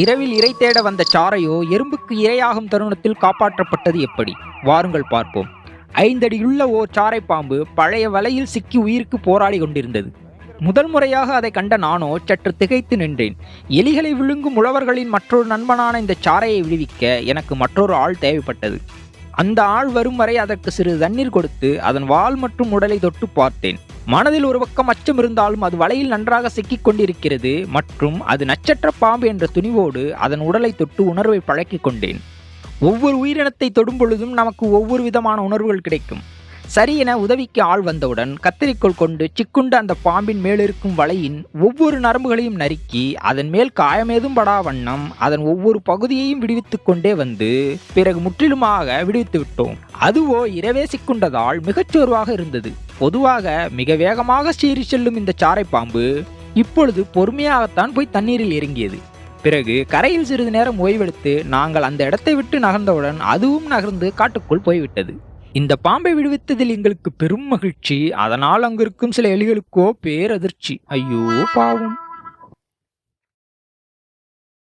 இரவில் இரை தேட வந்த சாரையோ எறும்புக்கு இரையாகும் தருணத்தில் காப்பாற்றப்பட்டது எப்படி? வாருங்கள் பார்ப்போம். ஐந்தடியுள்ள ஓர் சாரை பாம்பு பழைய வலையில் சிக்கி உயிருக்கு போராடி கொண்டிருந்தது. முதல் முறையாக அதை கண்ட நானோ சற்று திகைத்து நின்றேன். எலிகளை விழுங்கும் உழவர்களின் மற்றொரு நண்பனான இந்த சாரையை விடுவிக்க எனக்கு மற்றொரு ஆள் தேவைப்பட்டது. அந்த ஆள் வரும் வரை அதற்கு சிறிது தண்ணீர் கொடுத்து அதன் வால் மற்றும் உடலை தொட்டு பார்த்தேன். மனதில் ஒரு பக்கம் அச்சம் இருந்தாலும் அது வலையில் நன்றாக சிக்கிக் கொண்டிருக்கிறது மற்றும் அது நட்சத்திர பாம்பு என்ற துணிவோடு அதன் உடலை தொட்டு உணர்வை பழக்கிக் கொண்டேன். ஒவ்வொரு உயிரினத்தை தொடும் பொழுதும் நமக்கு ஒவ்வொரு விதமான உணர்வுகள் கிடைக்கும். சரி என உதவிக்கு ஆள் வந்தவுடன் கத்திரிக்கோள் கொண்டு சிக்குண்டு அந்த பாம்பின் மேலிருக்கும் வலையின் ஒவ்வொரு நரம்புகளையும் நறுக்கி அதன் மேல் காயமேதும் படா வண்ணம் அதன் ஒவ்வொரு பகுதியையும் விடுவித்துக் கொண்டே வந்து பிறகு முற்றிலுமாக விடுவித்து விட்டோம். அதுவோ இரவே சிக்குண்டதால் மிகச்சோர்வாக இருந்தது. பொதுவாக மிக வேகமாக சீறி செல்லும் இந்த சாரை பாம்பு இப்பொழுது பொறுமையாகத்தான் போய் தண்ணீரில் இறங்கியது. பிறகு கரையில் சிறிது நேரம் ஓய்வெடுத்து நாங்கள் அந்த இடத்தை விட்டு நகர்ந்தவுடன் அதுவும் நகர்ந்து காட்டுக்குள் போய்விட்டது. இந்த பாம்பை விடுவித்ததில் எங்களுக்கு பெரும் மகிழ்ச்சி. அதனால் அங்கிருக்கும் சில எலிகளுக்கோ பேரதிர்ச்சி. ஐயோ பாவம்.